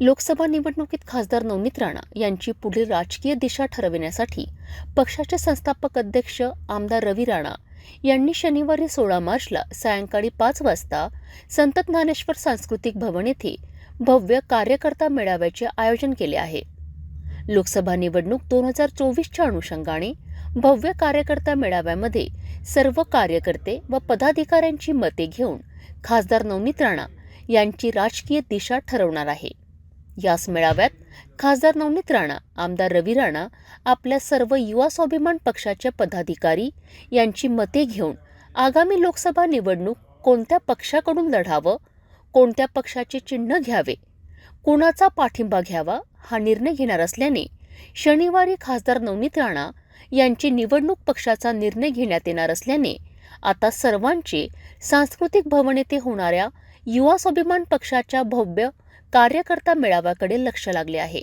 लोकसभा निवडणुकीत खासदार नवनीत राणा यांची पुढील राजकीय दिशा ठरविण्यासाठी पक्षाचे संस्थापक अध्यक्ष आमदार रवी राणा यांनी शनिवारी सोळा मार्चला सायंकाळी पाच वाजता संत ज्ञानेश्वर सांस्कृतिक भवन येथे भव्य कार्यकर्ता मेळाव्याचे आयोजन केले आहे. लोकसभा निवडणूक दोन हजार चोवीसच्या अनुषंगाने भव्य कार्यकर्ता मेळाव्यामध्ये सर्व कार्यकर्ते व पदाधिकाऱ्यांची मते घेऊन खासदार नवनीत राणा यांची राजकीय दिशा ठरवणार आहे. याच मेळाव्यात. खासदार नवनीत राणा आमदार रवी राणा आपल्या सर्व युवा स्वाभिमान पक्षाच्या पदाधिकारी यांची मते घेऊन आगामी लोकसभा निवडणूक कोणत्या पक्षाकडून लढावं कोणत्या पक्षाचे चिन्ह घ्यावे कुणाचा पाठिंबा घ्यावा हा निर्णय घेणार असल्याने शनिवारी खासदार नवनीत राणा यांची निवडणूक पक्षाचा निर्णय घेण्यात येणार असल्याने आता सर्वांचे सांस्कृतिक भवन येथे होणाऱ्या युवा स्वाभिमान पक्षाच्या भव्य कार्यकर्ता मेळाव्याकडे लक्ष लागले आहे.